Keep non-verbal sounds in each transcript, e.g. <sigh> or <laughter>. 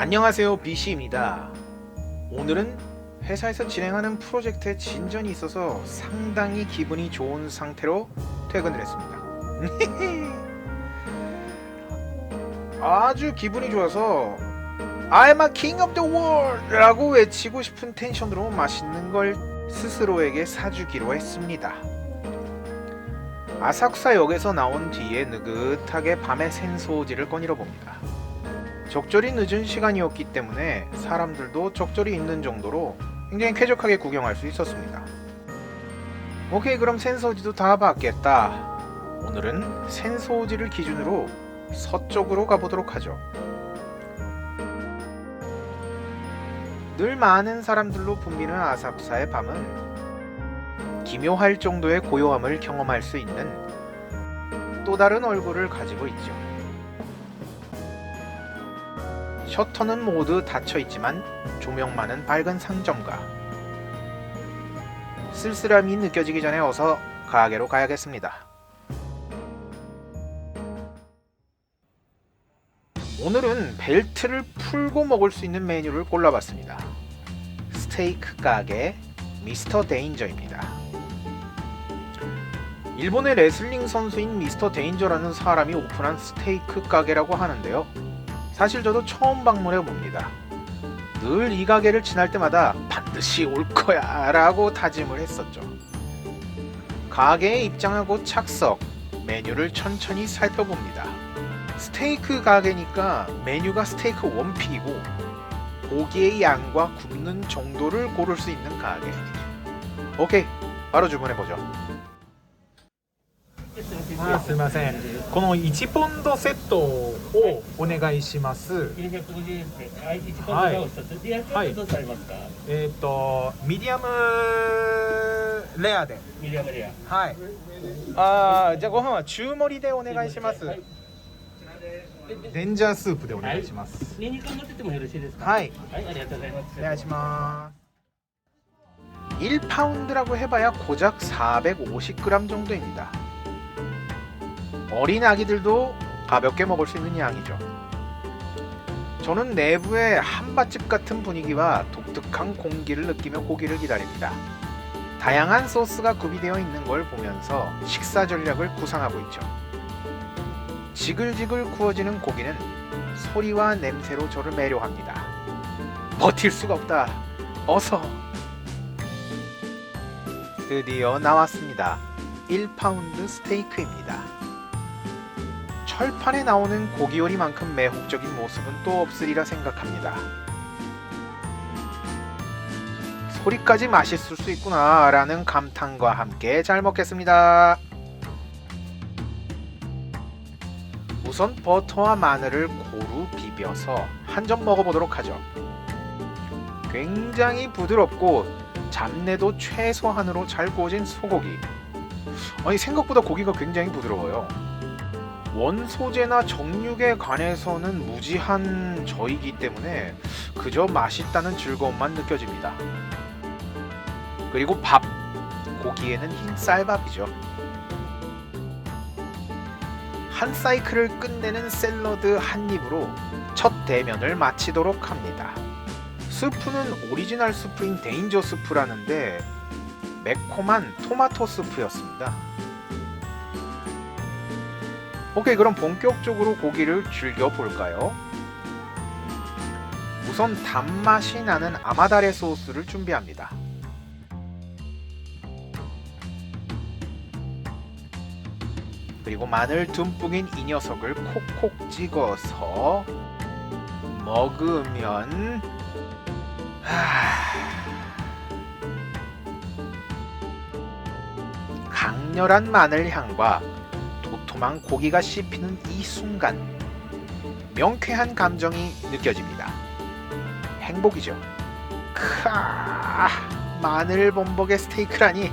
안녕하세요 BC입니다. 오늘은 회사에서 진행하는 프로젝트에 진전이 있어서 상당히 기분이 좋은 상태로 퇴근을 했습니다. <laughs> 아주 기분이 좋아서 I'm a king of the world 라고 외치고 싶은 텐션으로 맛있는 걸 스스로에게 사주기로 했습니다. 아사쿠사 역에서 나온 뒤에 느긋하게 밤에 센소지를 꺼내려 봅니다. 적절히 늦은 시간이었기 때문에 사람들도 적절히 있는 정도로 굉장히 쾌적하게 구경할 수 있었습니다. 오케이 그럼 센소지도 다 봤겠다. 오늘은 센소지를 기준으로 서쪽으로 가보도록 하죠. 늘 많은 사람들로 붐비는 아사쿠사의 밤은 기묘할 정도의 고요함을 경험할 수 있는 또 다른 얼굴을 가지고 있죠. 셔터는 모두 닫혀 있지만 조명만은 밝은 상점가. 쓸쓸함이 느껴지기 전에 어서 가게로 가야겠습니다. 오늘은 벨트를 풀고 먹을 수 있는 메뉴를 골라봤습니다. 스테이크 가게 미스터 데인저입니다. 일본의 레슬링 선수인 미스터 데인저라는 사람이 오픈한 스테이크 가게라고 하는데요. 사실 저도 처음 방문해 봅니다. 늘 이 가게를 지날 때마다 반드시 올 거야 라고 다짐을 했었죠. 가게에 입장하고 착석, 메뉴를 천천히 살펴봅니다. 스테이크 가게니까 메뉴가 스테이크 원픽이고 고기의 양과 굽는 정도를 고를 수 있는 가게. 오케이, 바로 주문해 보죠. あすみませんこの1ポンドセットをお願いします950円で、はい、1ポンドがお一つ。リアクはいどうされますか、えっ、とミディアムレアでミディアムレア。はい 아, 자, ご飯は中盛りでお願いします。はいデンジャースープでお願いしますニンニク持っててもよろしいですか。はい、はい、ありがとうございます。 안녕하십니까. 1파운드라고 해봐야 고작 450g 정도입니다. 어린 아기들도 가볍게 먹을 수 있는 양이죠. 저는 내부의 한밭집 같은 분위기와 독특한 공기를 느끼며 고기를 기다립니다. 다양한 소스가 구비되어 있는 걸 보면서 식사 전략을 구상하고 있죠. 지글지글 구워지는 고기는 소리와 냄새로 저를 매료합니다. 버틸 수가 없다. 어서. 드디어 나왔습니다. 1파운드 스테이크입니다. 철판에 나오는 고기 요리만큼 매혹적인 모습은 또 없으리라 생각합니다. 소리까지 맛있을 수 있구나 라는 감탄과 함께 잘 먹겠습니다. 우선 버터와 마늘을 고루 비벼서 한 점 먹어보도록 하죠. 굉장히 부드럽고 잡내도 최소한으로 잘 구워진 소고기. 아니 생각보다 고기가 굉장히 부드러워요. 원소재나 정육에 관해서는 무지한 저이기 때문에 그저 맛있다는 즐거움만 느껴집니다. 그리고 밥. 고기에는 흰 쌀밥이죠. 한 사이클을 끝내는 샐러드 한 입으로 첫 대면을 마치도록 합니다. 스프는 오리지널 스프인 데인저 스프라는데 매콤한 토마토 스프였습니다. 오케이 그럼 본격적으로 고기를 즐겨 볼까요? 우선 단맛이 나는 아마다레 소스를 준비합니다. 그리고 마늘 듬뿍인 이 녀석을 콕콕 찍어서 먹으면 하... 강렬한 마늘 향과 도톰한 고기가 씹히는 이 순간 명쾌한 감정이 느껴집니다. 행복이죠. 크아 마늘 범벅의 스테이크라니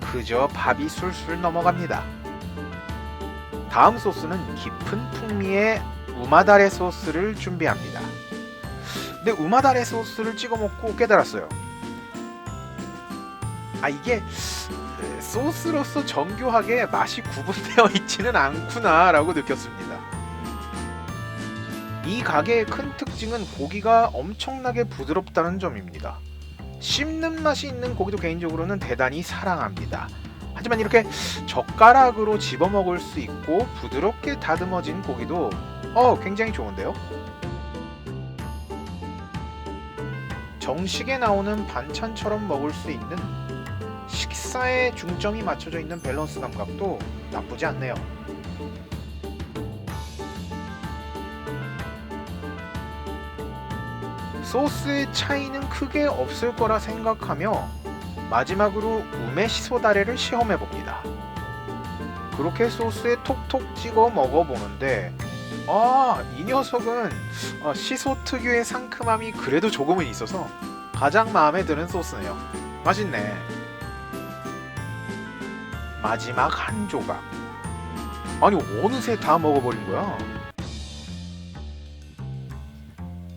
그저 밥이 술술 넘어갑니다. 다음 소스는 깊은 풍미의 우마다레 소스를 준비합니다. 근데 우마다레 소스를 찍어 먹고 깨달았어요. 아 이게 소스로서 정교하게 맛이 구분되어 있지는 않구나라고 느꼈습니다. 이 가게의 큰 특징은 고기가 엄청나게 부드럽다는 점입니다. 씹는 맛이 있는 고기도 개인적으로는 대단히 사랑합니다. 하지만 이렇게 젓가락으로 집어 먹을 수 있고 부드럽게 다듬어진 고기도 어 굉장히 좋은데요. 정식에 나오는 반찬처럼 먹을 수 있는 식사에 중점이 맞춰져 있는 밸런스 감각도 나쁘지 않네요. 소스의 차이는 크게 없을 거라 생각하며 마지막으로 우메시소다레를 시험해 봅니다. 그렇게 소스에 톡톡 찍어 먹어보는데 아, 이 녀석은 어, 시소 특유의 상큼함이 그래도 조금은 있어서 가장 마음에 드는 소스네요. 맛있네. 마지막 한 조각. 아니 어느새 다 먹어버린 거야.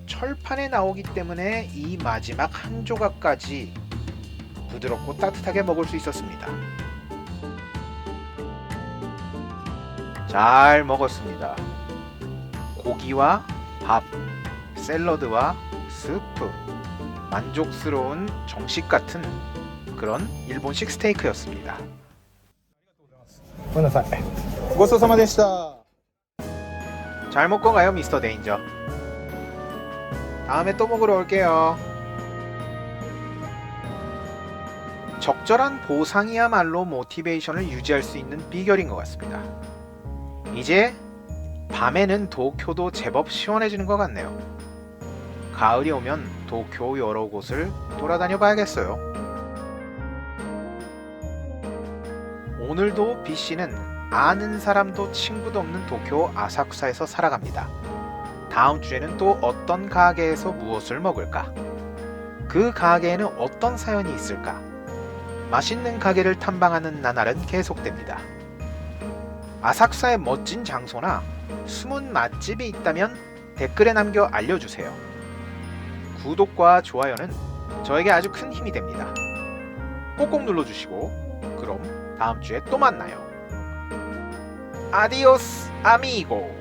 철판에 나오기 때문에 이 마지막 한 조각까지 부드럽고 따뜻하게 먹을 수 있었습니다. 잘 먹었습니다. 고기와 밥, 샐러드와 스프, 만족스러운 정식 같은 그런 일본식 스테이크였습니다. ごめんなさいごちそうさまでした 잘 먹고 가요, 미스터 데인저. 다음에 또 먹으러 올게요. 적절한 보상이야말로 모티베이션을 유지할 수 있는 비결인 것 같습니다. 이제 밤에는 도쿄도 제법 시원해지는 것 같네요. 가을이 오면 도쿄 여러 곳을 돌아다녀 봐야겠어요. 오늘도 B씨는 아는 사람도 친구도 없는 도쿄 아사쿠사에서 살아갑니다. 다음 주에는 또 어떤 가게에서 무엇을 먹을까? 그 가게에는 어떤 사연이 있을까? 맛있는 가게를 탐방하는 나날은 계속됩니다. 아사쿠사의 멋진 장소나 숨은 맛집이 있다면 댓글에 남겨 알려주세요. 구독과 좋아요는 저에게 아주 큰 힘이 됩니다. 꼭꼭 눌러주시고 그럼 다음 주에 또 만나요. 아디오스 아미고